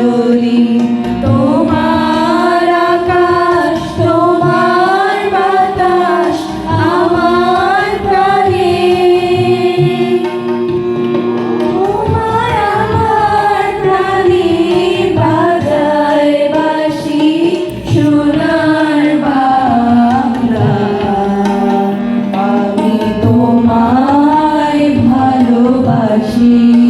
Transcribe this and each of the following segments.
কল্লোলি তোমার আকাশ, তোমার বাতাস, আমার প্রাণে। তোমার আমার প্রাণে বাজায় বাসি সোনার বাংলা। আমি তোমায় ভালোবাসি।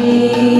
ti.